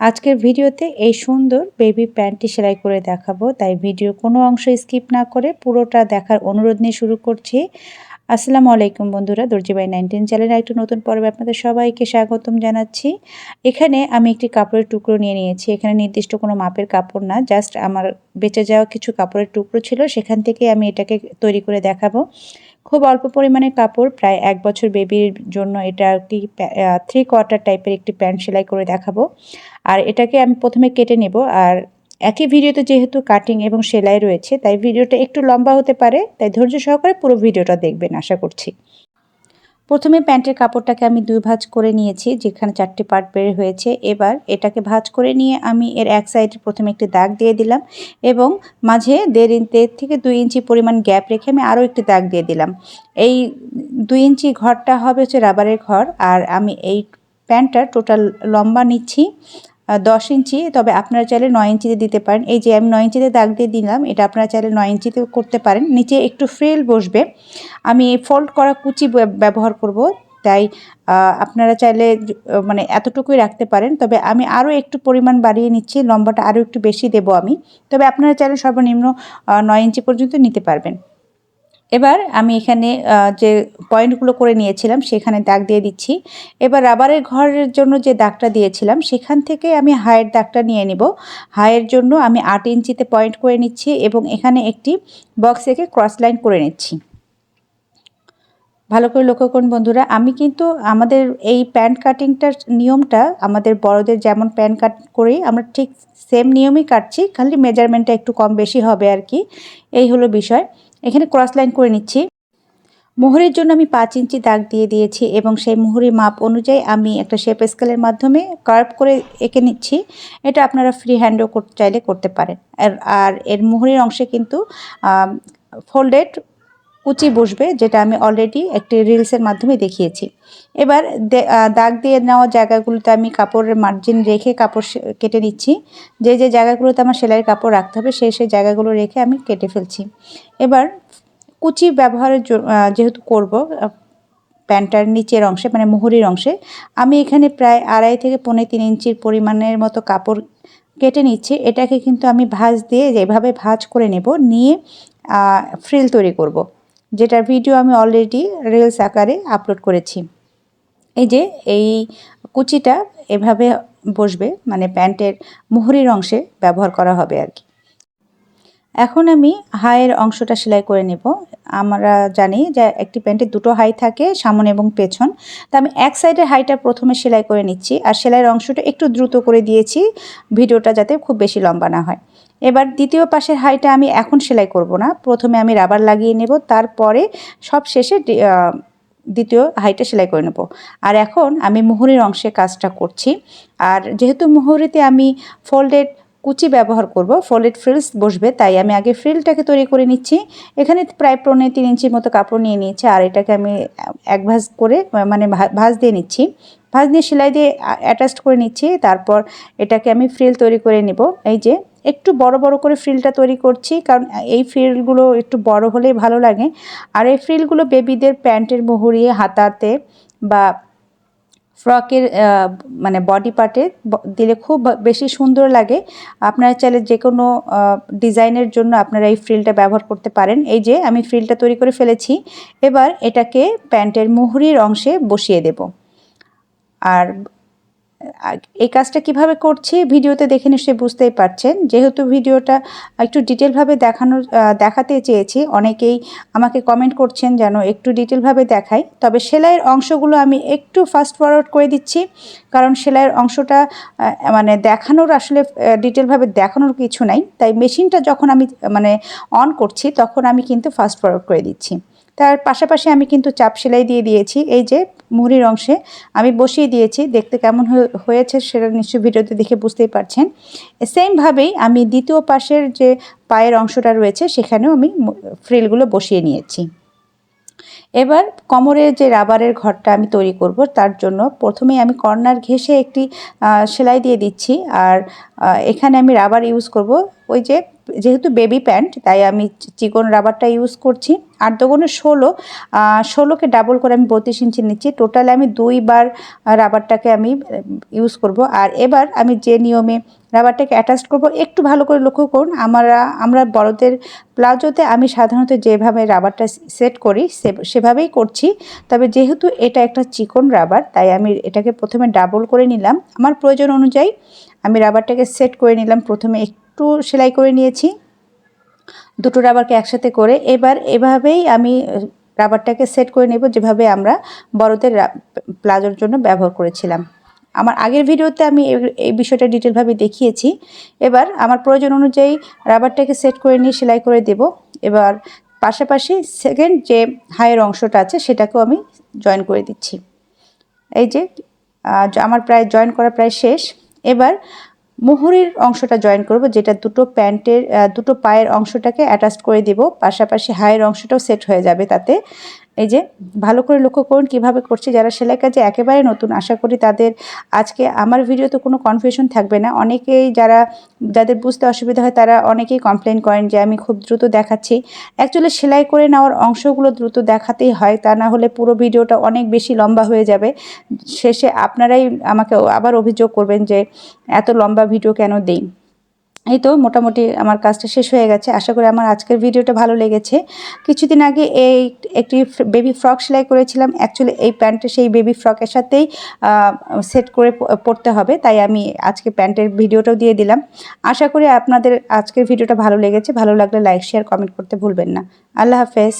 আজকের ভিডিওতে এই সুন্দর বেবি প্যান্টটি সেলাই করে দেখাবো, তাই ভিডিও কোনো অংশ স্কিপ না করে পুরোটা দেখার অনুরোধ নিয়ে শুরু করছি। আসসালামু আলাইকুম বন্ধুরা, দর্জিবাই নাইনটিন চ্যানেলের একটা নতুন পর্বে আপনাদের সবাইকে স্বাগতম জানাচ্ছি। এখানে আমি একটি কাপড়ের টুকরো নিয়ে নিয়েছি, এখানে নির্দিষ্ট কোনো মাপের কাপড় না জাস্ট আমার বেঁচে যাওয়া কিছু কাপড়ের টুকরো ছিল, সেখান থেকে আমি এটাকে তৈরি করে দেখাবো। খুব অল্প পরিমাণে কাপড়, প্রায় এক বছর বেবির জন্য এটা একটি থ্রি কোয়ার্টার টাইপের একটি প্যান্ট সেলাই করে দেখাবো। আর এটাকে আমি প্রথমে কেটে নেব। আর একই ভিডিওতে যেহেতু কাটিং এবং সেলাই রয়েছে, তাই ভিডিওটা একটু লম্বা হতে পারে, তাই ধৈর্য সহকারে পুরো ভিডিওটা দেখবেন, আশা করছি। প্রথমে প্যান্টের কাপড়টাকে আমি দুই ভাঁজ করে নিয়েছি, যেখানে চারটি পার্ট বের হয়েছে। এবার এটাকে ভাঁজ করে নিয়ে আমি এর এক সাইডে প্রথমে একটি দাগ দিয়ে দিলাম এবং মাঝে দেড় ইঞ্চ দেড় থেকে দুই ইঞ্চি পরিমাণ গ্যাপ রেখে আমি আরও একটি দাগ দিয়ে দিলাম। এই দুই ইঞ্চি ঘরটা হবে হচ্ছে রাবারের ঘর, আর আমি এই প্যান্টটা টোটাল লম্বা নিচ্ছি। দশ ইঞ্চি, তবে আপনারা চাইলে নয় ইঞ্চিতে দিতে পারেন। এই যে আমি নয় ইঞ্চিতে দাগ দিয়ে দিলাম, এটা আপনারা চাইলে নয় ইঞ্চিতে করতে পারেন। নিচে একটু ফ্রেল বসবে। আমি ফোল্ড করা কুচি ব্যবহার করব, তাই আপনারা চাইলে মানে এতটুকুই রাখতে পারেন। তবে আমি আরও একটু পরিমাণ বাড়িয়ে নিচ্ছি, লম্বাটা আরও একটু বেশি দেব আমি। তবে আপনারা চাইলে সর্বনিম্ন নয় ইঞ্চি পর্যন্ত নিতে পারবেন। এবার আমি এখানে যে পয়েন্টগুলো করে নিয়েছিলাম সেখানে দাগ দিয়ে দিচ্ছি। এবার রাবারের ঘরের জন্য যে দাগটা দিয়েছিলাম সেখান থেকে আমি হায়ের দাগটা নিয়ে নিব। হায়ের জন্য আমি আট ইঞ্চিতে পয়েন্ট করে নিচ্ছি এবং এখানে একটি বক্স এঁকে ক্রস লাইন করে নিচ্ছি। ভালো করে লক্ষ্য করুন বন্ধুরা, আমি কিন্তু আমাদের এই প্যান্ট কাটিংটার নিয়মটা আমাদের বড়দের যেমন প্যান্ট কাট করি, আমরা ঠিক সেম নিয়মই কাটছি, খালি মেজারমেন্টটা একটু কম বেশি হবে আর কি। এই হলো বিষয়। এখানে ক্রস লাইন করে নিচ্ছি। মোহরের জন্য আমি পাঁচ ইঞ্চি দাগ দিয়ে দিয়েছি এবং সেই মোহরের মাপ অনুযায়ী আমি একটা শেপ স্কেলের মাধ্যমে কার্ভ করে এঁকে নিচ্ছি। এটা আপনারা ফ্রি হ্যান্ডও করতে চাইলে করতে পারেন। আর এর মোহরের অংশে কিন্তু ফোল্ডেড কুচি বসবে, যেটা আমি অলরেডি একটি রিলসের মাধ্যমে দেখিয়েছি। এবার দাগ দিয়ে নেওয়া জায়গাগুলোতে আমি কাপড়ের মার্জিন রেখে কাপড় কেটে নিচ্ছি। যে যে জায়গাগুলোতে আমার সেলাইয়ের কাপড় রাখতে হবে সেই সেই জায়গাগুলো রেখে আমি কেটে ফেলছি। এবার কুচি ব্যবহারের যেহেতু করব প্যান্টার নিচের অংশে মানে মুহুরির অংশে, আমি এখানে প্রায় আড়াই থেকে পৌনে তিন ইঞ্চির পরিমাণের মতো কাপড় কেটে নিচ্ছি। এটাকে কিন্তু আমি ভাঁজ দিয়ে যেভাবে ভাঁজ করে নেব, নিয়ে ফ্রিল তৈরি করব। যেটার ভিডিও আমি অলরেডি রিলস আকারে আপলোড করেছি। এই যে, এই কুচিটা এভাবে বসবে মানে প্যান্টের মুহুরির অংশে ব্যবহার করা হবে আর কি। এখন আমি হাইয়ের অংশটা সেলাই করে নেব। আমরা জানি যে একটি প্যান্টে দুটো হাই থাকে, সামনে এবং পেছন। তা আমি এক সাইডের হাইটা প্রথমে সেলাই করে নিচ্ছি। আর সেলাইয়ের অংশটা একটু দ্রুত করে দিয়েছি, ভিডিওটা যাতে খুব বেশি লম্বা না হয়। এবার দ্বিতীয় পাশের হাইটা আমি এখন সেলাই করব না। প্রথমে আমি রাবার লাগিয়ে নেব, তারপরে সব শেষে দ্বিতীয় হাইটা সেলাই করে নেব। আর এখন আমি মুহুরির অংশে কাজটা করছি। আর যেহেতু মুহুরিতে আমি ফোল্ডেড কুচি ব্যবহার করব, ফোল্ডেড ফ্রিলস বসবে, তাই আমি আগে ফ্রিলটাকে তৈরি করে নিচ্ছি। এখানে প্রায় পনেরো তিন ইঞ্চির মতো কাপড় নিয়ে নিয়েছি, আর এটাকে আমি এক ভাঁজ করে মানে ভাঁজ দিয়ে নিচ্ছি। ভাঁজ দিয়ে সেলাই দিয়ে অ্যাটাচড করে নিচ্ছি, তারপর এটাকে আমি ফ্রিল তৈরি করে নিব। এই যে একটু বড় বড় করে ফ্রিলটা তৈরি করছি, কারণ এই ফ্রিলগুলো একটু বড় হলেই ভালো লাগে। আর এই ফ্রিলগুলো বেবিদের প্যান্টের মুহুরিয়ে, হাতাতে বা ফ্রকের মানে বডি পার্টে দিলে খুব বেশি সুন্দর লাগে। আপনারা চাইলে যে কোনো ডিজাইনের জন্য আপনারা এই ফ্রিলটা ব্যবহার করতে পারেন। এই যে আমি ফ্রিলটা তৈরি করে ফেলেছি, এবার এটাকে প্যান্টের মুহুরির অংশে বসিয়ে দেব। আর এই কাজটা কীভাবে করছি ভিডিওতে দেখে নিশ্চয়ই বুঝতেই পারছেন। যেহেতু ভিডিওটা একটু ডিটেলভাবে দেখানোর দেখাতে চেয়েছি, অনেকেই আমাকে কমেন্ট করছেন যেন একটু ডিটেলভাবে দেখাই। তবে সেলাইয়ের অংশগুলো আমি একটু ফাস্ট ফরওয়ার্ড করে দিচ্ছি, কারণ সেলাইয়ের অংশটা মানে দেখানোর আসলে ডিটেলভাবে দেখানোর কিছু নাই। তাই মেশিনটা যখন আমি মানে অন করছি, তখন আমি কিন্তু ফাস্ট ফরওয়ার্ড করে দিচ্ছি। তার পাশাপাশি আমি কিন্তু চাপ সেলাই দিয়ে দিয়েছি। এই যে মুহুরির অংশে আমি বসিয়ে দিয়েছি। দেখতে কেমন হয়েছে সেটা নিশ্চয়ই ভিডিওতে দেখে বুঝতেই পারছেন। সেমভাবেই আমি দ্বিতীয় পাশের যে পায়ের অংশটা রয়েছে সেখানেও আমি ফ্রিলগুলো বসিয়ে নিয়েছি। এবার কোমরের যে রাবারের ঘরটা আমি তৈরি করব তার জন্য প্রথমে আমি কর্নার ঘেসে একটি সেলাই দিয়ে দিচ্ছি। আর এখানে আমি রাবার ইউজ করব। ওই যে যেহেতু বেবি প্যান্ট তাই আমি চিকন রাবারটা ইউজ করছি। আর দোকানে ষোলো ষোলোকে ডাবল করে আমি বত্রিশ ইঞ্চি নিচ্ছি। টোটালে আমি দুইবার রাবারটাকে আমি ইউজ করব। আর এবার আমি যে নিয়মে রাবারটাকে অ্যাটাচ করব, একটু ভালো করে লক্ষ্য করুন। আমরা আমরা বড়দের প্লাজোতে আমি সাধারণত যেভাবে রাবারটা সেট করি সেভাবেই করছি। তবে যেহেতু এটা একটা চিকন রাবার তাই আমি এটাকে প্রথমে ডাবল করে নিলাম। আমার প্রয়োজন অনুযায়ী আমি রাবারটাকে সেট করে নিলাম প্রথমে একটু সেলাই করে নিয়েছি। দুটো রাবারকে একসাথে করে। এবার এভাবেই আমি রাবারটাকে সেট করে নেব যেভাবে আমরা বড়দের প্লাজোর জন্য ব্যবহার করেছিলাম। আমার আগের ভিডিওতে আমি এই বিষয়টা ডিটেলভাবে দেখিয়েছি। এবার আমার প্রয়োজন অনুযায়ী রাবারটাকে সেট করে নিয়ে সেলাই করে দেব। এবার পাশাপাশি সেকেন্ড যে হায়ের অংশটা আছে সেটাকেও আমি জয়েন করে দিচ্ছি। এই যে আমার প্রায় জয়েন করা প্রায় শেষ। এবার মুহুরির অংশটা জয়েন করব, যেটা দুটো প্যান্টের দুটো পায়ের অংশটাকে অ্যাটাচ করে দেব, পাশাপাশি হায়ের অংশটাও সেট হয়ে যাবে তাতে। এই যে, ভালো করে লক্ষ্য করুন কীভাবে করছি যারা সেলাই কাজে একেবারে নতুন। আশা করি তাদের আজকে আমার ভিডিওতে কোনো কনফিউশন থাকবে না। অনেকেই যারা, যাদের বুঝতে অসুবিধা হয় তারা অনেকেই কমপ্লেন করেন যে আমি খুব দ্রুত দেখাচ্ছি। অ্যাকচুয়ালি সেলাই করে নেওয়ার অংশগুলো দ্রুত দেখাতেই হয়। তা না হলে পুরো ভিডিওটা অনেক বেশি লম্বা হয়ে যাবে। শেষে আপনারাই আমাকে আবার অভিযোগ করবেন যে, এত লম্বা ভিডিও কেন দেই? এই তো মোটামুটি আমার কাজটা শেষ হয়ে গেছে। আশা করি আমার আজকের ভিডিওটা ভালো লেগেছে। কিছুদিন আগে এই একটি বেবি ফ্রক সেলাই করেছিলাম। অ্যাকচুয়ালি এই প্যান্টটা সেই বেবি ফ্রকের সাথেই সেট করে পড়তে হবে। তাই আমি আজকে প্যান্টের ভিডিওটাও দিয়ে দিলাম। আশা করি আপনাদের আজকের ভিডিওটা ভালো লেগেছে। ভালো লাগলে লাইক, শেয়ার, কমেন্ট করতে ভুলবেন না। আল্লাহ হাফেজ।